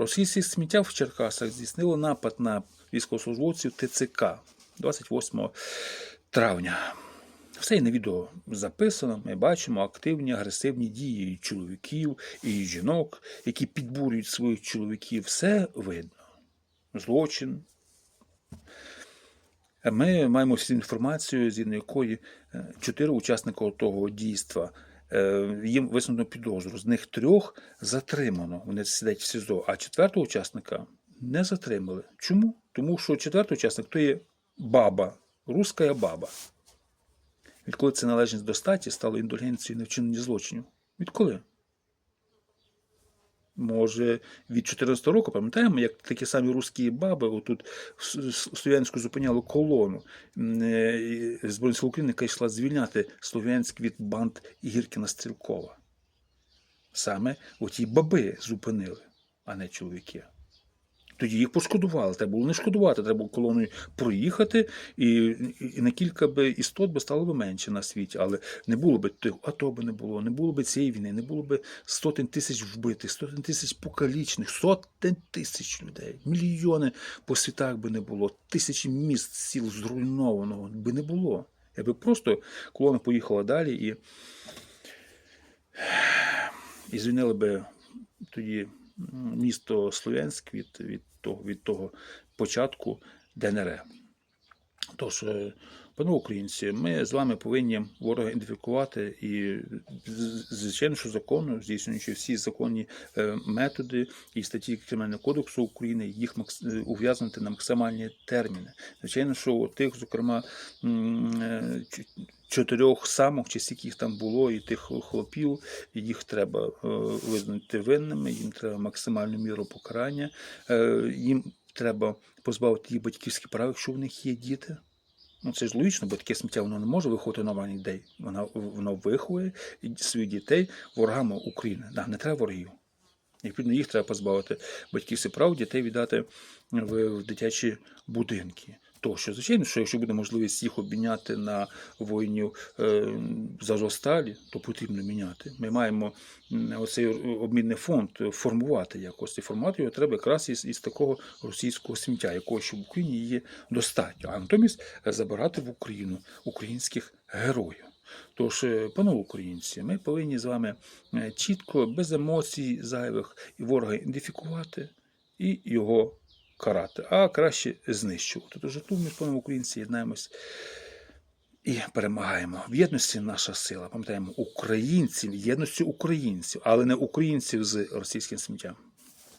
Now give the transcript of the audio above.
Російське сміття в Черкасах здійснило напад на військовослужбовців ТЦК 28 травня. Все і на відео записано. Ми бачимо активні агресивні дії і чоловіків, і жінок, які підбурюють своїх чоловіків. Все видно. Злочин. Ми маємо всю інформацію, згідно якої е, чотири учасника того дійства. Е, Їм висунуто підозру. З них трьох затримано. Вони сидять в СІЗО, а четвертого учасника не затримали. Чому? Тому що четвертий учасник то є баба, руська баба. Відколи це належність до статі стало індульгенцією на вчиненні злочинів? Відколи? Може, від 14 року, пам'ятаємо, як такі самі русські баби отут в Слов'янську зупиняли колону е, Збройних сил України, яка йшла звільняти Слов'янськ від банд Гіркіна Стрілкова. Саме оті баби зупинили, а не чоловіки. Тоді їх пошкодували. Треба було не шкодувати, треба було колоною проїхати, і, і, на кілька би істот би стало би менше на світі. Але не було б тих АТО би не було, не було б цієї війни, не було б сотень тисяч вбитих, сотень тисяч покалічених, сотень тисяч людей, мільйони по світах би не було, тисячі міст, сіл зруйнованого би не було. Якби просто колона поїхала далі і, і звільнили би тоді місто Слов'янськ від, від, того, від того початку ДНР. Тож, е, пане українці, ми з вами повинні ворога ідентифікувати і, звичайно, що законно, здійснюючи всі законні е, методи і статті Кримінального кодексу України, їх е, ув'язнити на максимальні терміни. Звичайно, що тих, зокрема, чотирьох самок, чи скільки їх там було, і тих хлопів, їх треба е, визнати винними, їм треба максимальну міру покарання, е, їм треба позбавити їх батьківських прав, якщо в них є діти. Ну, це ж логічно, бо таке сміття воно не може виходити на нормальних дітей. Воно, воно виховує своїх дітей ворогами України. Да, не треба ворогів. Відповідно, їх треба позбавити батьківських прав, дітей віддати в дитячі будинки. Тощо, звичайно, що якщо буде можливість їх обміняти на воїнів е, з то потрібно міняти. Ми маємо оцей обмінний фонд формувати якось. І формувати його треба якраз із, із такого російського сміття, якого ще в Україні є достатньо. А натомість забирати в Україну українських героїв. Тож, е, панове українці, ми повинні з вами е, чітко, без емоцій зайвих і ворога ідентифікувати і його карати, а краще знищувати. Тож тут ми, панове українці, єднаємось і перемагаємо. В єдності наша сила. Пам'ятаємо, українців, єдності українців, але не українців з російським сміттям.